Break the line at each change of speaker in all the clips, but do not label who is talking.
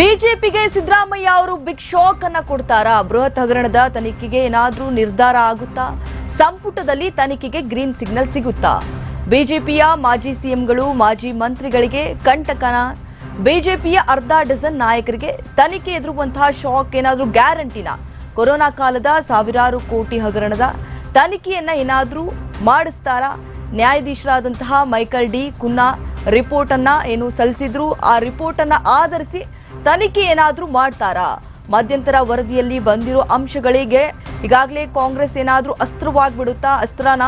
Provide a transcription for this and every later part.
ಬಿಜೆಪಿಗೆ ಸಿದ್ದರಾಮಯ್ಯ ಅವರು big shock ಅನ್ನ ಕೊಡ್ತಾರಾ? ಬೃಹತ್ ಹಗರಣದ ತನಿಖೆಗೆ ಏನಾದರೂ ನಿರ್ಧಾರ ಆಗುತ್ತಾ? ಸಂಪುಟದಲ್ಲಿ ತನಿಖೆಗೆ ಗ್ರೀನ್ ಸಿಗ್ನಲ್ ಸಿಗುತ್ತಾ? ಬಿಜೆಪಿಯ ಮಾಜಿ ಸಿಎಂಗಳು, ಮಾಜಿ ಮಂತ್ರಿಗಳಿಗೆ ಕಂಟಕನ? ಬಿಜೆಪಿಯ ಅರ್ಧ ಡಜನ್ ನಾಯಕರಿಗೆ ತನಿಖೆ ಎದುರುವಂತಹ ಶಾಕ್ ಏನಾದರೂ ಗ್ಯಾರಂಟಿನ? ಕೊರೋನಾ ಕಾಲದ ಸಾವಿರಾರು ಕೋಟಿ ಹಗರಣದ ತನಿಖೆಯನ್ನ ಏನಾದರೂ ಮಾಡಿಸ್ತಾರಾ? ನ್ಯಾಯಾಧೀಶರಾದಂತಹ ಮೈಕಲ್ ಡಿ ಕುನ್ನಾ ರಿಪೋರ್ಟ್ ಅನ್ನ ಏನು ಸಲ್ಲಿಸಿದ್ರು? ಆ ರಿಪೋರ್ಟ್ ಅನ್ನ ಆಧರಿಸಿ ತನಿಖೆ ಏನಾದರೂ ಮಾಡ್ತಾರಾ? ಮಧ್ಯಂತರ ವರದಿಯಲ್ಲಿ ಬಂದಿರೋ ಅಂಶಗಳಿಗೆ ಈಗಾಗಲೇ ಕಾಂಗ್ರೆಸ್ ಏನಾದರೂ ಅಸ್ತ್ರವಾಗಿಬಿಡುತ್ತಾ? ಅಸ್ತ್ರನ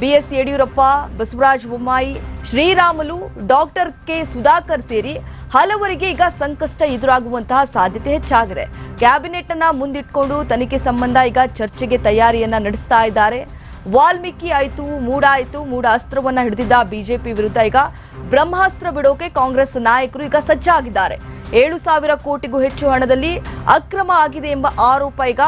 B S Yediyurappa, Basavaraj Bommai, Sriramulu, doctor K Sudhakar ಸೇರಿ ಹಲವರಿಗೆ ಈಗ ಸಂಕಷ್ಟ ಎದುರಾಗುವಂತಹ ಸಾಧ್ಯತೆ ಹೆಚ್ಚಾಗಿದೆ. ಕ್ಯಾಬಿನೆಟ್ ಅನ್ನ ಮುಂದಿಟ್ಕೊಂಡು ತನಿಖೆ ಸಂಬಂಧ ಈಗ ಚರ್ಚೆಗೆ ತಯಾರಿಯನ್ನ ನಡೆಸ್ತಾ ಇದ್ದಾರೆ. ವಾಲ್ಮೀಕಿ ಆಯಿತು ಮೂಡ ಆಯ್ತು ಮೂಡ ಅಸ್ತ್ರವನ್ನ ಹಿಡಿದಿದ್ದ ಬಿಜೆಪಿ ವಿರುದ್ಧ ಈಗ ಬ್ರಹ್ಮಾಸ್ತ್ರ ಬಿಡೋಕೆ ಕಾಂಗ್ರೆಸ್ ನಾಯಕರು ಈಗ ಸಜ್ಜಾಗಿದ್ದಾರೆ. ಏಳು ಸಾವಿರ ಕೋಟಿಗೂ ಹೆಚ್ಚು ಹಣದಲ್ಲಿ ಅಕ್ರಮ ಆಗಿದೆ ಎಂಬ ಆರೋಪ ಈಗ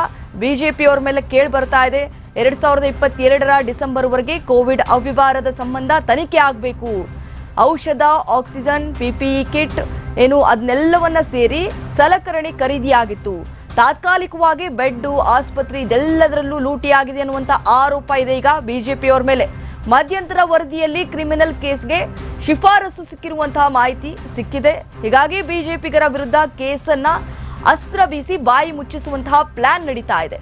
ಬಿಜೆಪಿಯವರ ಮೇಲೆ ಕೇಳಿ ಬರ್ತಾ ಇದೆ. ಎರಡ್ ಸಾವಿರದ ಇಪ್ಪತ್ತೆರಡರ ಡಿಸೆಂಬರ್ವರೆಗೆ ಕೋವಿಡ್ ಅವ್ಯವಹಾರದ ಸಂಬಂಧ ತನಿಖೆ ಆಗಬೇಕು. ಔಷಧ, ಆಕ್ಸಿಜನ್, ಪಿಪಿಇ ಕಿಟ್, ಏನು ಅದನ್ನೆಲ್ಲವನ್ನ ಸೇರಿ ಸಲಕರಣೆ ಖರೀದಿಯಾಗಿತ್ತು. ತಾತ್ಕಾಲಿಕವಾಗಿ ಬೆಡ್ ಆಸ್ಪತ್ರೆ ಇದೆಲ್ಲದರಲ್ಲೂ ಲೂಟಿಯಾಗಿದೆ ಅನ್ನುವಂತ ಆರೋಪ ಇದೆ ಈಗ ಬಿಜೆಪಿಯವರ ಮೇಲೆ. ಮಧ್ಯಂತರ ವರದಿಯಲ್ಲಿ ಕ್ರಿಮಿನಲ್ ಕೇಸ್ಗೆ ಶಿಫಾರಸು ಸಿಕ್ಕಿರುವಂತಹ ಮಾಹಿತಿ ಸಿಕ್ಕಿದೆ. ಹೀಗಾಗಿ ಬಿಜೆಪಿಗರ ವಿರುದ್ಧ ಕೇಸನ್ನ ಅಸ್ತ್ರ ಬೀಸಿ ಬಾಯಿ ಮುಚ್ಚಿಸುವಂತಹ ಪ್ಲಾನ್ ನಡೀತಾ ಇದೆ.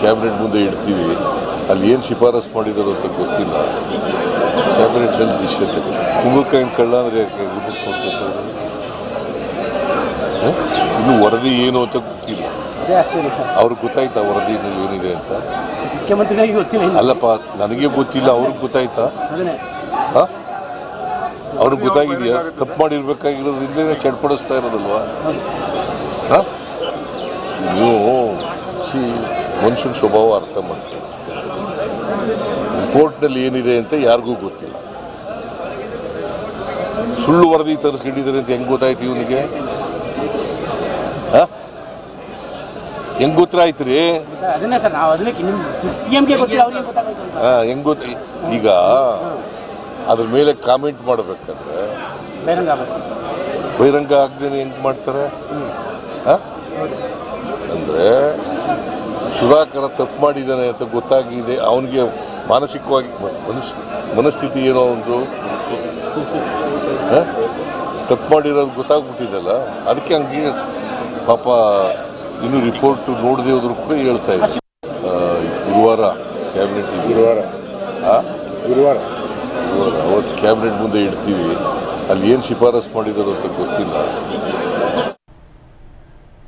ಕ್ಯಾಬಿನೆಟ್ ಮುಂದೆ ಇಡ್ತೀವಿ ಅಲ್ಲಿ ಏನು ಶಿಫಾರಸು ಮಾಡಿದ್ದಾರೆ ಅಂತ ಗೊತ್ತಿಲ್ಲ. ಕ್ಯಾಬಿನೆಟ್ನಲ್ಲಿ ಡಿಸಿಷನ್ ತಗೊಂಡು ಕಳ್ಳ ಅಂದರೆ ಯಾಕೆ ಇನ್ನು ವರದಿ ಏನು ಅಂತ ಗೊತ್ತಿಲ್ಲ. ಅವ್ರಿಗೆ ಗೊತ್ತಾಯ್ತಾ ವರದಿ ಏನಿದೆ ಅಂತ?
ಇನ್ನು.
ಅಲ್ಲಪ್ಪ ನನಗೆ ಗೊತ್ತಿಲ್ಲ ಅವ್ರಿಗೆ ಗೊತ್ತಾಯ್ತಾ? ಹಾಂ? ಅವ್ರಿಗೆ ಗೊತ್ತಾಗಿದೆಯಾ? ತಪ್ಪು ಮಾಡಿರ್ಬೇಕಾಗಿರೋದ್ರಿಂದ ಚಡ್ಪಡಿಸ್ತಾ ಇರೋದಲ್ವಾ?
ಹಾ
ಹಾಂ? ನೀವು ಸಿ ಮನುಷ್ಯನ ಸ್ವಭಾವ ಅರ್ಥ ಮಾಡ್ಕೊಳ್ಳಿ ಕೋರ್ಟ್ನಲ್ಲಿ ಏನಿದೆ ಅಂತ ಯಾರಿಗೂ ಗೊತ್ತಿಲ್ಲ. ಸುಳ್ಳು ವರದಿ ತರಿಸ್ಕೊಂಡಿದ್ದಾರೆ ಅಂತ ಹೆಂಗೆ ಗೊತ್ತಾಯ್ತು ಇವನಿಗೆ? ಹೆಂಗ್ ಗೊತ್ತಾಯ್ತು ರೀ? ಹೆಂಗೆ ಗೊತ್ತ ಈಗ ಅದ್ರ ಮೇಲೆ ಕಾಮೆಂಟ್ ಮಾಡಬೇಕಾದ್ರೆ
ಬಹಿರಂಗ
ಆಗ್ದೇನೆ ಹೆಂಗ್ ಮಾಡ್ತಾರೆ? ಅಂದರೆ ಸುಧಾಕರ ತಪ್ಪು ಮಾಡಿದ್ದಾನೆ ಅಂತ ಗೊತ್ತಾಗಿದೆ. ಅವನಿಗೆ ಮಾನಸಿಕವಾಗಿ ಮನಸ್ ಮನಸ್ಥಿತಿ ಏನೋ ಒಂದು. ಹ? ತಪ್ಪು ಮಾಡಿರೋದು ಗೊತ್ತಾಗ್ಬಿಟ್ಟಿದೆಲ್ಲ? ಅದಕ್ಕೆ ಹಂಗೆ ಪಾಪ ಇನ್ನು ರಿಪೋರ್ಟ್ ನೋಡದೆ ಹೋದ್ರು ಕೂಡ ಹೇಳ್ತಾ ಇದ್ದಾರೆ. ಗುರುವಾರ ಕ್ಯಾಬಿನೆಟ್ ಗುರುವಾರ. ಗುರುವಾರ. ಗುರುವಾರ. ಅವತ್ತು ಕ್ಯಾಬಿನೆಟ್ ಮುಂದೆ ಇಡ್ತೀವಿ. ಅಲ್ಲಿ ಏನು ಶಿಫಾರಸು ಮಾಡಿದಾರೋ ಅಂತ ಗೊತ್ತಿಲ್ಲ.